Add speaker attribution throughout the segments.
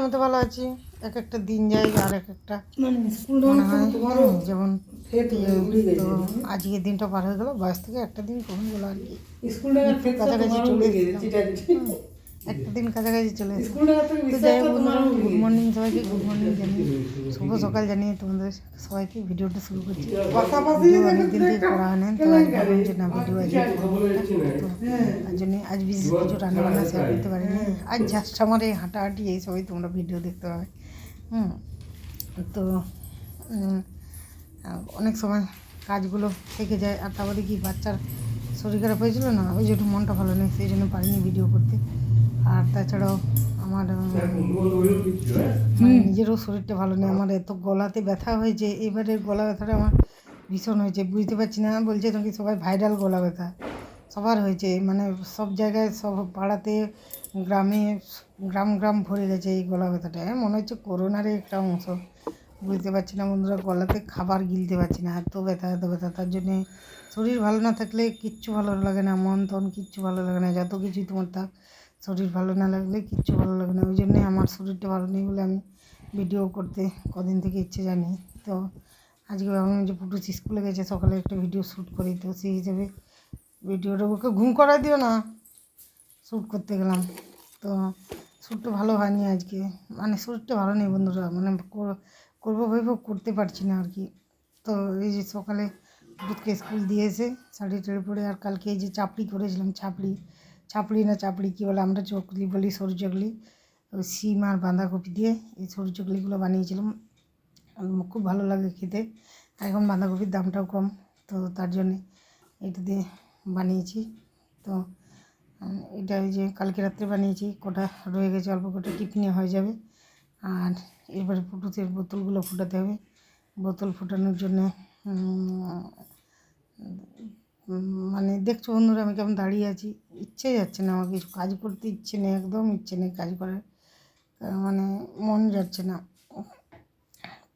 Speaker 1: আমি তো ভালো আছি। এক একটা দিন যাই আর এক একটা
Speaker 2: মানে
Speaker 1: যেমন ইয়ে, আজকের দিনটা পার হয়ে গেল। বয়স থেকে একটা দিন কমে গেলো আর কি? কাছাকাছি চলে
Speaker 2: গেছে।
Speaker 1: একটা দিন কাছাকাছি চলে এসেছে। তো যাই হোক গুড মর্নিং সবাইকে গুড মর্নিং জানিয়ে। শুভ সকাল জানিয়ে তোমাদের সবাইকে ভিডিওটা শুরু করছি। ভিডিও অনেকদিন থেকে করা হয় না তো যে না ভিডিও আজ তো
Speaker 2: হ্যাঁ।
Speaker 1: তার জন্য আজ বিশেষ কিছু রান্না বান্না শেয়ার করতে পারিনি। আজ জাস্ট আমার এই হাঁটাহাঁটি এই সবই তোমরা ভিডিও দেখতে পাবে। হুম তো অনেক সময় কাজগুলো থেকে যায় আর তারপরে কি বাচ্চার শরীর খারাপ হয়েছিল না? ওই জন্য মনটা ভালো নেই সেই জন্য পারিনি ভিডিও করতে। আর তাছাড়াও আমার নিজেরও শরীরটা ভালো নেই আমার এত গলাতে ব্যথা হয়েছে এবারের গলা ব্যথাটা আমার ভীষণ হয়েছে বুঝতে পারছি না বলছে নাকি সবাই ভাইরাল গলা ব্যথা সবার হয়েছে মানে সব জায়গায় সব পাড়াতে গ্রামে গ্রাম গ্রাম ভরে গেছে এই গলা ব্যথাটা হ্যাঁ, মনে হচ্ছে করোনারই একটা অংশ বুঝতে পারছি না বন্ধুরা গলাতে খাবার গিলতে পারছি না এত ব্যথা এত ব্যথা তার জন্যে শরীর ভালো না থাকলে কিচ্ছু ভালো লাগে না মন তন কিচ্ছু ভালো লাগে না যত কিছুই তোমার থাক শরীর ভালো না লাগলে কিচ্ছু ভালো লাগে না। ওই জন্যে আমার শরীরটা ভালো নেই বলে আমি ভিডিও করতে কদিন থেকে ইচ্ছে জানি। তো আজকে ভাবলাম যে পুটুস স্কুলে গেছে, সকালে একটা ভিডিও শ্যুট করি। তো সেই হিসেবে ভিডিওটা ওকে ঘুম করা দিও না শ্যুট করতে গেলাম। তো শ্যুটটা ভালো হয়নি আজকে। মানে শরীরটা ভালো নেই বন্ধুরা মানে কর- করব ভেবেও করতে পারছি না আর কি তো এই যে সকালে দুধকে স্কুল দিয়ে এসে শাড়ি টাড়ি পরে আর কালকে এই যে চাপড়ি করেছিলাম চাপড়ি। চাপড়ি না চাপড়ি কী বলে আমরা চকলি বলি সরু চকলি ওই শিম আর বাঁধাকপি দিয়ে এই সরু চকলিগুলো বানিয়েছিলাম খুব ভালো লাগে খেতে। আর এখন বাঁধাকপির দামটাও কম, তো তার জন্যে এটা দিয়ে বানিয়েছি। তো এটা ওই যে কালকে রাত্রে বানিয়েছি, কটা রয়ে গেছে, অল্প কটা টিফিনে হয়ে যাবে। আর এবারে পুটুসের বোতলগুলো ফোটাতে হবে। বোতল ফোটানোর জন্যে মানে দেখছ বন্ধুরা আমি কেমন দাঁড়িয়ে আছি। ইচ্ছে যাচ্ছে না আমার কিছু কাজ করতে ইচ্ছে নেই, একদম ইচ্ছে নেই কাজ করার। মানে মন যাচ্ছে না।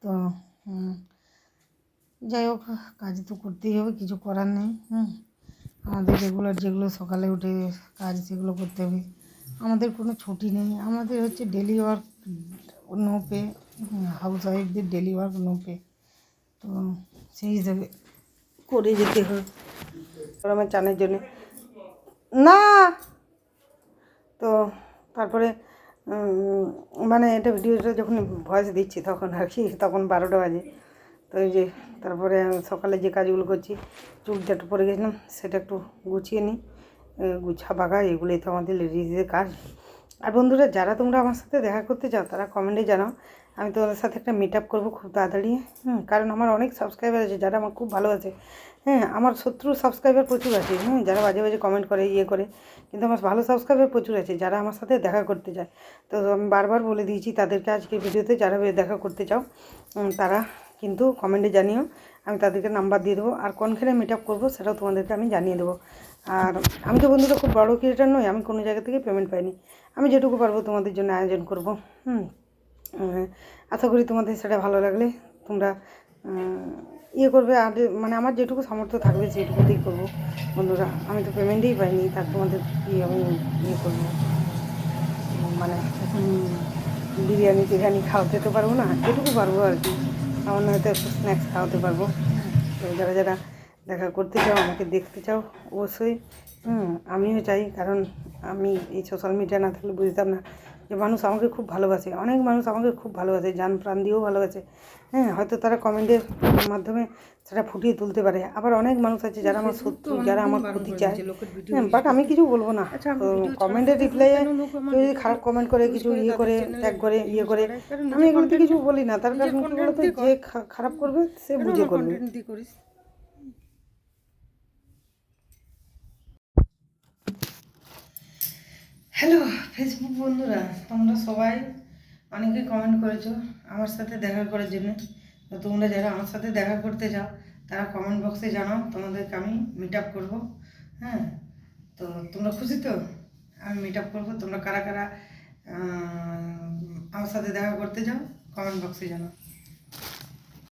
Speaker 1: তো যাই হোক, কাজ তো করতেই হবে, কিছু করার নেই, হুম। আমাদের রেগুলার যেগুলো সকালে উঠে কাজ, সেগুলো করতে হবে। আমাদের কোনো ছুটি নেই, আমাদের হচ্ছে daily work no pay house ওয়াইফদের daily work no pay তো, সেই হিসাবে করে যেতে হবে। আমার চানের জন্য না। তো তারপরে মানে এটা ভিডিওটা যখন ভয়েস দিচ্ছি তখন আর কি, তখন বারোটা বাজে। তো এই যে তারপরে সকালে যে কাজগুলো করছি, চুল একটু পরে গেছিলাম, সেটা একটু গুছিয়ে নিই। গুছা বাগা, এগুলোই তো আমাদের লেডিসদের কাজ। আর বন্ধুরা, যারা তোমরা আমার সাথে দেখা করতে চাও, তারা কমেন্টে জানাও। আমি তোমাদের সাথে একটা মিট আপ করব খুব তাড়াতাড়ি। হুম, কারণ আমার অনেক সাবস্ক্রাইবার আছে, যারা আমার খুব ভালোবাসে হ্যাঁ আমার শত্রু সাবস্ক্রাইবার প্রচুর আছে। হুম, যারা বাজে বাজে কমেন্ট করে ইয়ে করে। কিন্তু আমার ভালো সাবস্ক্রাইবার প্রচুর আছে, যারা আমার সাথে দেখা করতে চায় তো আমি বারবার বলে দিয়েছি তাদেরকে আজকে ভিডিওতে, যারা দেখা করতে চাও তারা কিন্তু কমেন্টে জানিও। আমি তাদেরকে নাম্বার দিয়ে দেবো। আর কোনখানে মিট আপ করব, সেটাও তোমাদেরকে আমি জানিয়ে দেবো। আর আমি তো বন্ধুরা খুব বড়ো ক্রিয়েটার নই, আমি কোনো জায়গা থেকে পেমেন্ট পাইনি। আমি যেটুকু পারব তোমাদের জন্য আয়োজন করব। হুম আশা করি তোমাদের সেটা ভালো লাগলে তোমরা ইয়ে করবে। আর মানে আমার যেটুকু সামর্থ্য থাকবে সেটুকুতেই করব। বন্ধুরা, আমি তো পেমেন্টই পাইনি, তার তোমাদের কি আমি ইয়ে করব? মানে বিরিয়ানি টিরিয়ানি খাওয়াতে তো পারব না, যেটুকু পারব আর কি। আমার হয়তো একটু স্ন্যাক্স খাওয়াতে পারব। তো যারা যারা দেখা করতে চাও আমাকে দেখতে চাও অবশ্যই। হুম আমিও চাই কারণ আমি এই সোশ্যাল মিডিয়া না থাকলে বুঝতাম না যে মানুষ আমাকে খুব ভালোবাসে। অনেক মানুষ আমাকে খুব ভালোবাসে যান প্রাণ দিয়েও ভালোবাসে। হ্যাঁ হয়তো তারা কমেন্টের মাধ্যমে সেটা ফুটিয়ে তুলতে পারে। আবার অনেক মানুষ আছে যারা আমার শত্রু যারা আমার ক্ষতি চায়। হ্যাঁ বাট আমি কিছু বলব না। তো কমেন্টের রিপ্লাই কেউ যদি খারাপ কমেন্ট করে কিছু ইয়ে করে ট্যাগ করে ইয়ে করে আমি এগুলোতে কিছু বলি না। তার কারণ যে খারাপ করবে সে বুঝে করবে। হ্যালো ফেসবুক বন্ধুরা, তোমরা সবাই অনেকে কমেন্ট করেছ আমার সাথে দেখা করার জন্য। তো তোমরা যারা আমার সাথে দেখা করতে যাও, তারা কমেন্ট বক্সে জানাও, তোমাদেরকে আমি মিট আপ করব। হ্যাঁ তো তোমরা খুশি তো? আমি মিট আপ করব, তোমরা কারা কারা আমার সাথে দেখা করতে যাও কমেন্ট বক্সে জানাও।